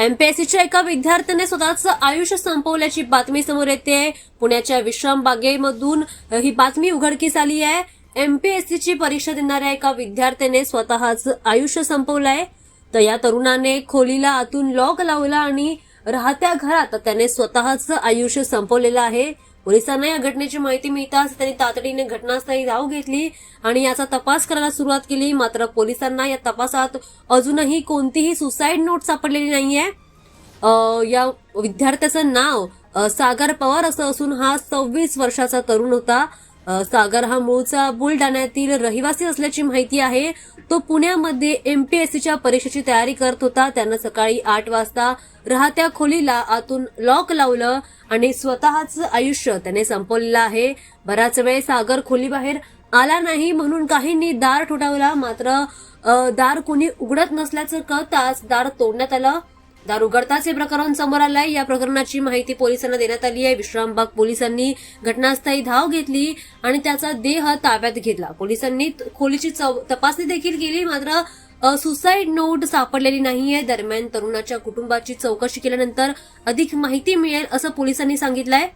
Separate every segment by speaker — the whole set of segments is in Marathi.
Speaker 1: एमपीएससीच्या एका विद्यार्थ्याने स्वतःचं आयुष्य संपवल्याची बातमी समोर येते. पुण्याच्या विश्राम बागेमधून ही बातमी उघडकीस आली आहे. एमपीएससीची परीक्षा देणाऱ्या एका विद्यार्थ्याने स्वतःचं आयुष्य संपवलंय. तर या तरुणाने खोलीला आतून लॉक लावला आणि राहत्या घरात त्याने स्वतःचं आयुष्य संपवलेलं आहे. पोलिसांना या घटनेची माहिती मिळताच त्यांनी तातडीने घटनास्थळी धाव घेतली आणि याचा तपास करायला सुरुवात केली. मात्र पोलिसांना या तपासात अजूनही कोणतीही सुसाईड नोट सापडलेली नाहीये. या विद्यार्थ्याचं नाव सागर पवार असं असून हा सव्वीस वर्षाचा तरुण होता. सागर हा मूळचा बुलढाण्यातील रहिवासी असल्याची माहिती आहे. तो पुण्यामध्ये एमपीएससीच्या परीक्षेची तयारी करत होता. त्यानं सकाळी आठ वाजता राहत्या खोलीला आतून लॉक लावलं आणि स्वतःचं आयुष्य त्याने संपवलेलं आहे. बराच वेळ सागर खोलीबाहेर आला नाही म्हणून काहींनी दार ठोठावला. मात्र दार कोणी उघडत नसल्याचं कळताच दार तोडण्यात आलं. दार उघडताच हे प्रकरण समोर आलंय. या प्रकरणाची माहिती पोलिसांना देण्यात आली आहे. विश्रामबाग पोलिसांनी घटनास्थळी धाव घेतली आणि त्याचा देह ताब्यात घेतला. पोलिसांनी खोलीची चौ- तपासणी देखील केली. मात्र सुसाईड नोट सापडलेली नाहीये. दरम्यान तरुणाच्या कुटुंबाची चौकशी केल्यानंतर अधिक माहिती मिळेल असं पोलिसांनी सांगितलंय.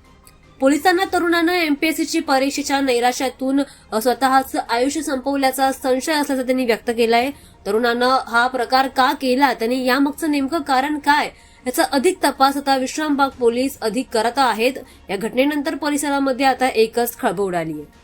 Speaker 1: पोलिसांना तरुणानं एमपीएससीची परीक्षेच्या नैराश्यातून स्वतःच स्वतःचं आयुष्य संपवल्याचा संशय असल्याचा त्यांनी व्यक्त केलाय. तरुणानं हा प्रकार का केला? त्यांनी यामागचं नेमकं कारण काय? याचा अधिक तपास आता विश्रामबाग पोलीस अधिक करत आहेत. या घटनेनंतर परिसरामध्ये आता एकच खळबळ उडाली आहे.